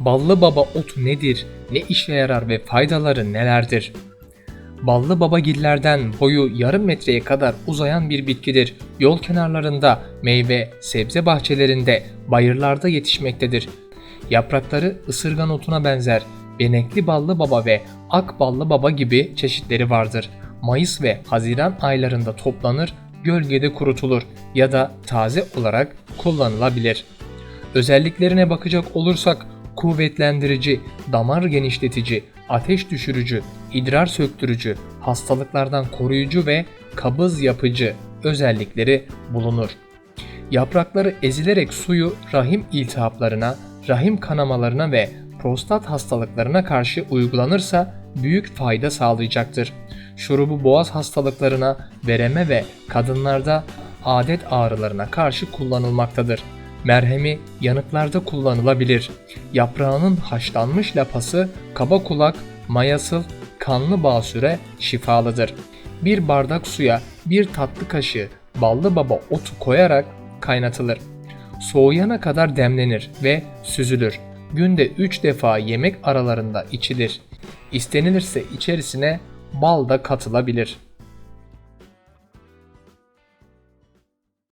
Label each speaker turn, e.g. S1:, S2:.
S1: Ballı baba otu nedir, ne işe yarar ve faydaları nelerdir? Ballı babagillerden boyu yarım metreye kadar uzayan bir bitkidir. Yol kenarlarında, meyve, sebze bahçelerinde, bayırlarda yetişmektedir. Yaprakları ısırgan otuna benzer. Benekli ballı baba ve ak ballı baba gibi çeşitleri vardır. Mayıs ve Haziran aylarında toplanır, gölgede kurutulur ya da taze olarak kullanılabilir. Özelliklerine bakacak olursak kuvvetlendirici, damar genişletici, ateş düşürücü, idrar söktürücü, hastalıklardan koruyucu ve kabız yapıcı özellikleri bulunur. Yaprakları ezilerek suyu rahim iltihaplarına, rahim kanamalarına ve prostat hastalıklarına karşı uygulanırsa büyük fayda sağlayacaktır. Şurubu boğaz hastalıklarına, vereme ve kadınlarda adet ağrılarına karşı kullanılmaktadır. Merhemi yanıklarda kullanılabilir. Yaprağının haşlanmış lapası kaba kulak, mayasıl, kanlı basüre şifalıdır. Bir bardak suya bir tatlı kaşığı ballı baba otu koyarak kaynatılır. Soğuyana kadar demlenir ve süzülür. Günde 3 defa yemek aralarında içilir. İstenilirse içerisine bal da katılabilir.